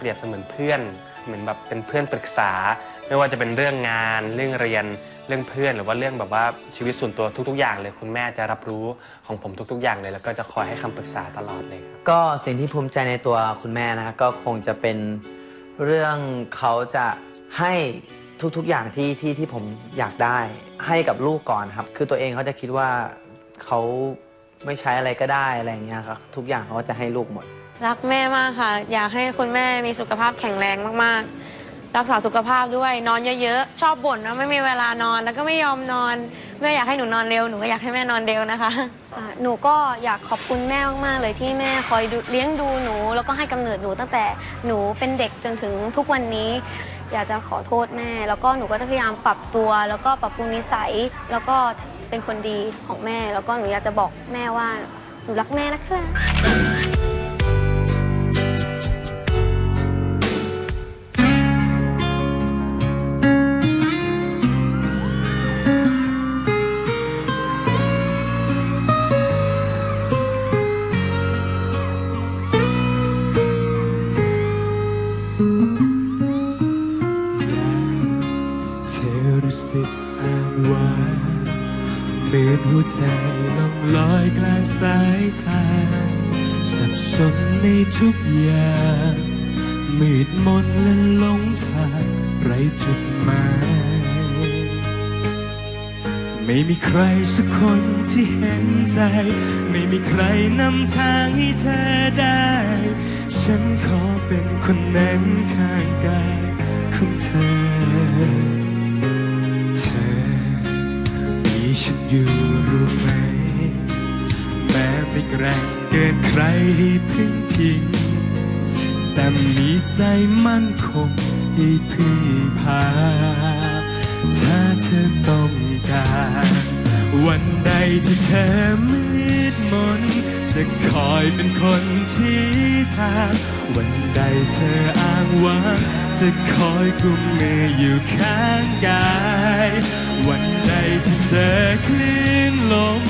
เปรียบเสมือนเพื่อน เหมือนแบบเป็นเพื่อนปรึกษา ไม่ว่าจะเป็นเรื่องงาน เรื่องเรียน เรื่องเพื่อน หรือว่าเรื่องแบบว่าชีวิตส่วนตัวทุก ๆ อย่างเลย คุณแม่จะรับรู้ของผมทุก ๆ อย่างเลย แล้วก็จะคอยให้คำปรึกษาตลอดเลยครับ ก็สิ่งที่ภูมิใจในตัวคุณแม่นะก็คงจะเป็นเรื่องเขาจะให้ทุกๆอย่างที่ที่ที่ผมอยากได้ให้กับลูกก่อนครับ คือตัวเองเขาจะคิดว่าเขาไม่ใช้อะไรก็ได้อะไรอย่างเงี้ยครับทุกอย่างเขาก็จะให้ลูกหมด รักแม่มากค่ะ อยากให้คุณแม่มีสุขภาพแข็งแรงมากๆ รักษาสุขภาพด้วยนอนเยอะๆ ชอบบ่นว่าไม่มีเวลานอนแล้วก็ไม่ยอมนอนแม่อยากให้หนูนอนเร็วหนูก็อยากให้แม่นอนเร็วนะคะอ่าหนูก็อยากขอบคุณแม่มากๆเลยที่แม่คอยดูเลี้ยงดูหนู แล้วก็ให้กำเนิดหนูตั้งแต่หนูเป็นเด็กจนถึงทุกวันนี้ อยากจะขอโทษแม่ แล้วก็หนูก็จะพยายามปรับตัว แล้วก็ปรับปรุงนิสัย แล้วก็เป็นคนดีของแม่ แล้วก็หนูอยากจะบอกแม่ว่าหนูรักแม่นะคะ หัวใจล่องลอยกลางสายทางสับสนในทุกอย่างมืดมนและหลงทางไรจุดหมาย ไม่มีใครสักคนที่เห็นใจ ไม่มีใครนำทางให้เธอได้ ฉันขอเป็นคนนั้นข้างกายของเธอ อยู่รู้ไหม แม้ไม่แกร่งเกินใครให้พึ่งพิง แต่มีใจมั่นคงให้พึ่งพา ถ้าเธอต้องการ วันใดที่เธอไม่ จะคอยเป็นคนชี้ทางวันใดเธออ้างว้างจะคอยกุมมืออยู่ข้างกาย วันใดที่เธอคลื่นลม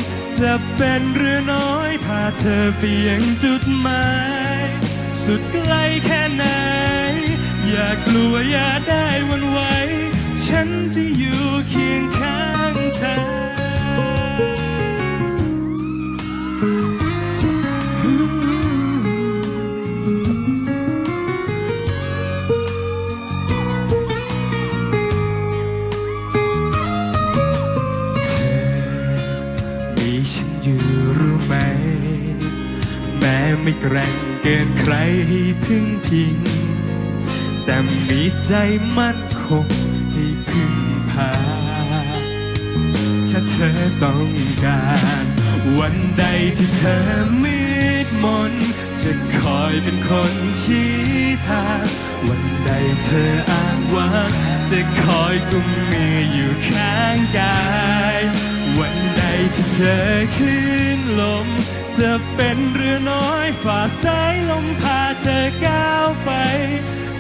จะเป็นเรือน้อยพาเธอไปยังจุดหมาย สุดไกลแค่ไหน อย่ากลัวอย่าได้วันไหว ฉันจะอยู่เคียงข้างเธอ รให้พึ่งพิง แต่มีใจมั่นคงให้พึ่งพา ถ้าเธอต้องการ วันใดที่เธอมืดมนจะคอยเป็นคนชี้ทางวันใดเธออ้างว้างจะคอยกุมมืออยู่ข้างกาย วันใดที่เธอคลื่นลม จะเป็นเรือน้อยฝ่าสายลมพาเธอก้าวไป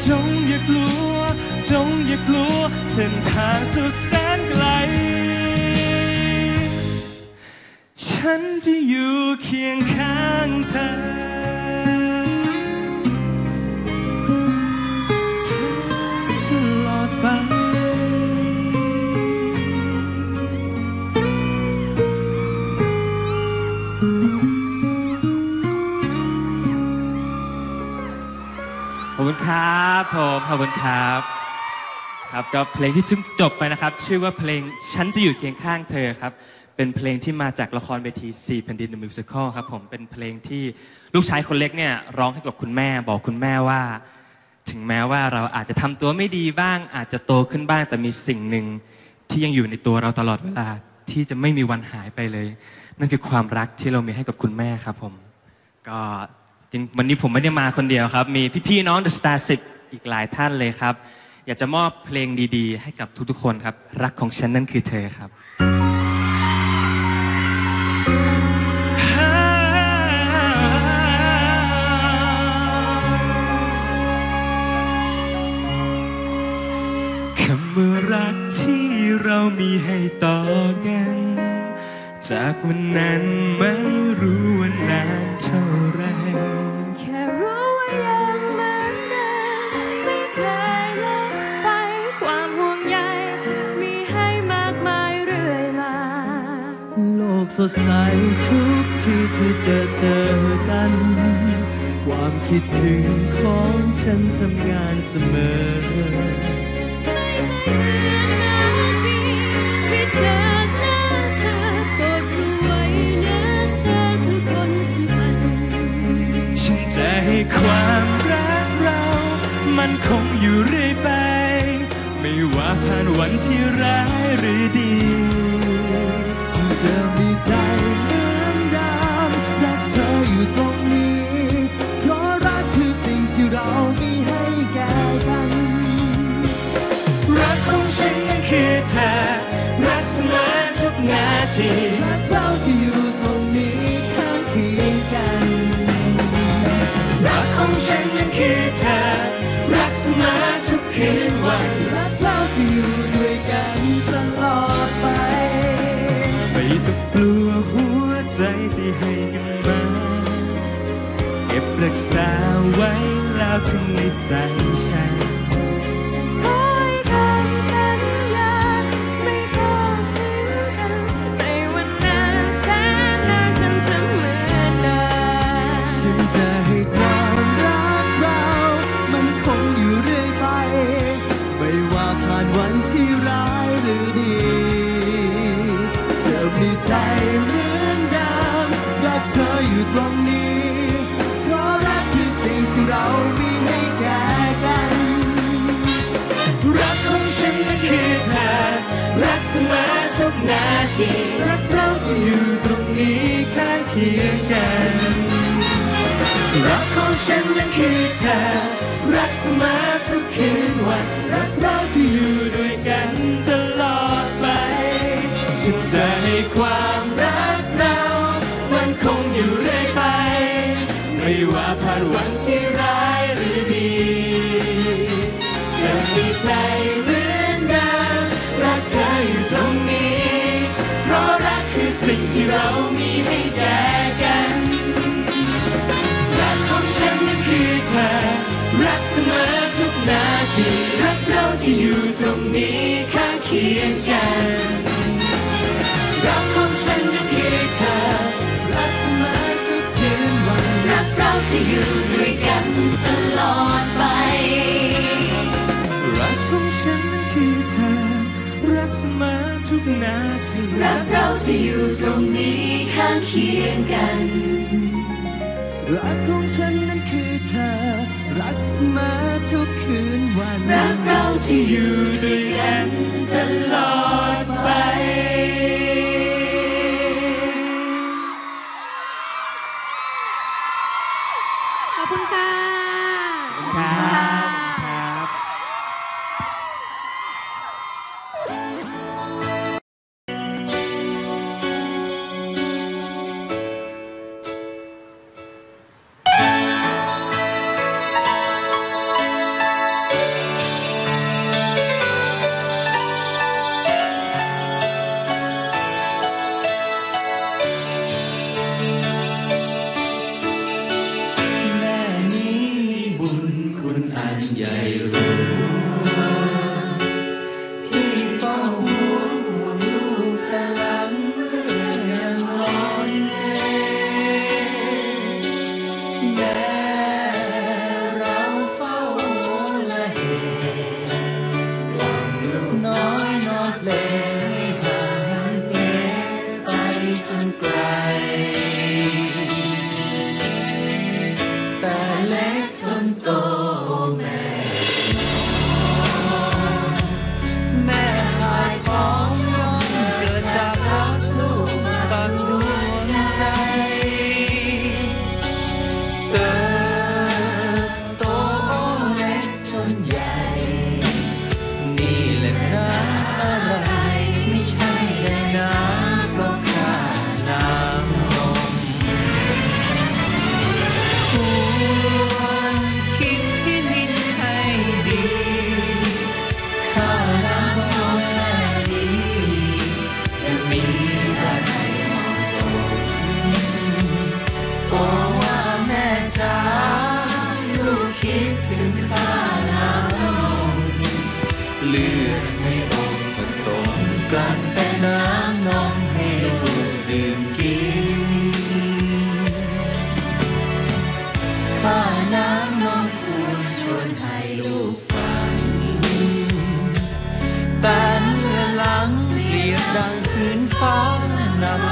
จงอย่ากลัว จงอย่ากลัว เส้นทางสุดแสนไกล ฉันจะอยู่เคียงข้างเธอ คุณครับผมขอบคุณครับ ครับก็เพลงที่เพิ่งจบไปนะครับ ชื่อว่าเพลงฉันจะอยู่เคียงข้างเธอครับ เป็นเพลงที่มาจากละครเวที4แผ่นดิน The Musical ครับผมเป็นเพลงที่ลูกชายคนเล็กเนี่ยร้องให้กับคุณแม่ บอกคุณแม่ว่า ถึงแม้ว่าเราอาจจะทำตัวไม่ดีบ้าง อาจจะโตขึ้นบ้างแต่มีสิ่งหนึ่งที่ยังอยู่ในตัวเราตลอดเวลาที่จะไม่มีวันหายไปเลย นั่นคือความรักที่เรามีให้กับคุณแม่ครับผมก็ จริงวันนี้ผมไม่ได้มาคนเดียวครับ มีพี่ๆน้อง The Star 10อีกหลายท่านเลยครับ อยากจะมอบเพลงดีๆ ให้กับทุกๆคนครับ รักของฉันนั่นคือเธอครับคำว่ารักที่เรามีให้ต่อกัน จากวันนั้นไม่รู้ว่านานเท่า ทุกที่ที่เจอเจอกัน ความคิดถึงของฉันทำงานเสมอที่เจอหน้าเธอโปรดรู้ไว้นะเธอคือคนสำคัญ ฉันจะให้ความรักเรา มันคงอยู่เรื่อยไป ไม่ว่าผ่านวันที่ร้ายหรือดี จะมีใจเหมือนเดิมรักเธออยู่ตรงนี้ เพราะรักคือสิ่งที่เรามีให้แก่กัน รักของฉันนั้นคือเธอ รักเสมอทุกนาทีรักเราที่อยู่ตรงนี้ข้างเคียงกัน รักของฉันนั้นคือเธอ รักเสมอทุกคืนวันา มอทุกนาทีรักเราจะอยู่ตรงนี้ข้างเคียงกันรักของฉันนั้นคือเธอรักเสมอทุกคืนวันรักเราที่อยู่ด้วยกันตลอดไปฉันจะให้ความรักเรา มันคงอยู่เรื่อยไป ไม่ว่าผ่านวันที่ สิ่งที่เรามีให้แก่กันรักของฉันนั้นคือเธอ รักเสมอทุกนาทีรักเราที่อยู่ตรงนี้ข้างเคียงกันรักของฉันนั้นคือเธอ รักเสมอทุกคืนวันรักเราที่อยู่ด้วยกันตลอด รักเราจะอยู่ตรงนี้ข้างเคียงกันรักของฉันนั้นคือเธอ รักเสมอทุกคืนวัน รักเราจะอยู่ด้วยกันตลอดไป ขอบคุณค่ะ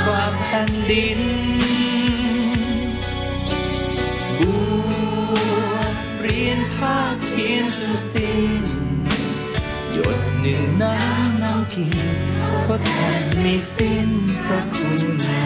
ความแผ่นดินบวชเรียนภาคเพียนจนสิ้น หยดหนึ่งน้ำน้ำกินทดแทนไม่สิ้นพระคุณแม่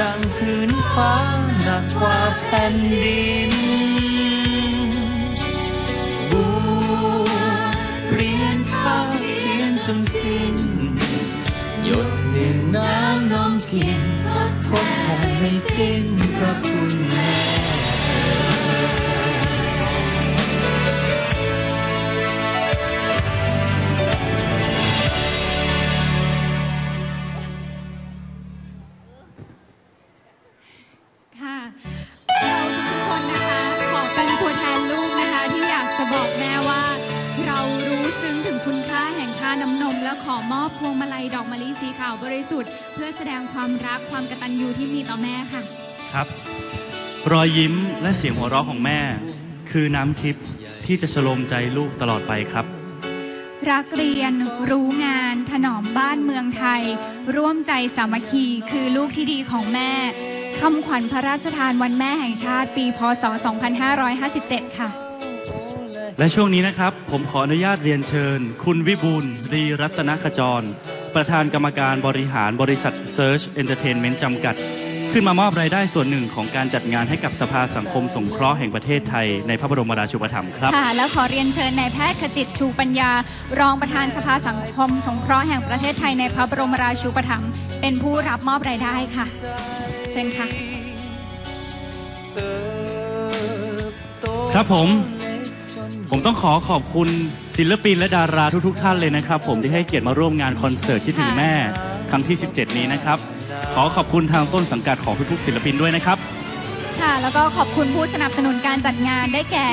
ดังพื้นฟ้าหนักกว่าแผ่นดิน บูเรียนข้าวเทียนจนสิ้น หยดหนึ่งน้ำนองกินทดแทนไม่สิ้นพระคุณแม่ อมอบพวงมาลัยดอกมะลิสีขาวบริสุทธิ์ เพื่อแสดงความรักความกตัญญูที่มีต่อแม่ค่ะ ครับ รอยยิ้มและเสียงหัวเราะของแม่ คือน้ำทิพย์ที่จะฉโลมใจลูกตลอดไปครับ รักเรียนรู้งาน ถนอมบ้านเมืองไทย ร่วมใจสามัคคีคือลูกที่ดีของแม่คำขวัญพระราชทานวันแม่แห่งชาติปี พศ 2557 ค่ะ และช่วงนี้นะครับ ผมขออนุญาตเรียนเชิญ คุณวิบูลย์รีรัตนขจร ประธานกรรมการบริหารบริษัท Search Entertainment จำกัด ขึ้นมามอบรายได้ส่วนหนึ่งของการจัดงานให้กับสภาสังคมสงเคราะห์แห่งประเทศไทยในพระบรมราชูปถัมภ์ครับ ค่ะ แล้วขอเรียนเชิญนายแพทย์ขจิตชูปัญญา รองประธานสภาสังคมสงเคราะห์แห่งประเทศไทยในพระบรมราชูปถัมภ์เป็นผู้รับมอบรายได้ค่ะ เชิญค่ะครับผม ผมต้องขอขอบคุณศิลปินและดาราทุกๆ ท่านเลยนะครับ ผมที่ให้เกียรติมาร่วมงานคอนเสิร์ตที่ถึงแม่ครั้งที่ 17 นี้นะครับ ขอขอบคุณทางต้นสังกัดของทุกๆ ศิลปินด้วยนะครับ ค่ะ แล้วก็ขอบคุณผู้สนับสนุนการจัดงานได้แก่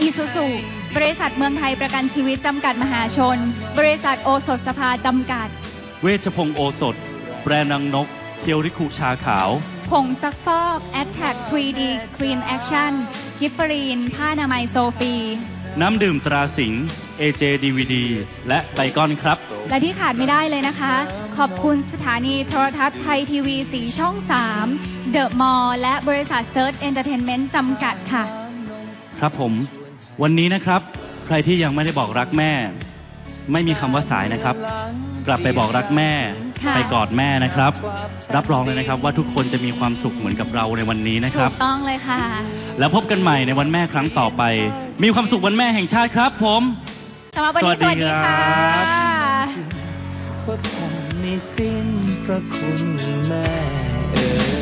อีซูซูบริษัทเมืองไทยประกันชีวิตจำกัดมหาชน บริษัทโอสถสภาจำกัด เวชพงศ์โอสถ แบรนด์นางนกเพียวริคุชาขาว ผงซักฟอก a t t a c 3D Clean Action กิฟฟรีนผ้าอนามัยโซฟี น้ำดื่มตราสิงห์ AJ DVD และไบกอนครับ และที่ขาดไม่ได้เลยนะคะ ขอบคุณสถานีโทรทัศน์ไทยทีวีสีช่อง 3 เดอะมอลและบริษัทเซิร์ชเอนเตอร์เทนเมนต์จำกัดค่ะ ครับผม วันนี้นะครับ ใครที่ยังไม่ได้บอกรักแม่ ไม่มีคำว่าสายนะครับ กลับไปบอกรักแม่ค่ะ ไปกอดแม่นะครับ รับรองเลยนะครับว่าทุกคนจะมีความสุขเหมือนกับเราในวันนี้นะคถูรับ กต้องเลยค่ะ แล้วพบกันใหม่ในวันแม่ครั้งต่อไป มีความสุขวันแม่แห่งชาติครับผม สำหรับวันนี้สสวัวัสสดีดีครั ค่ะบทดแทนไม่สิ้นพระคุณแม่เอ่ย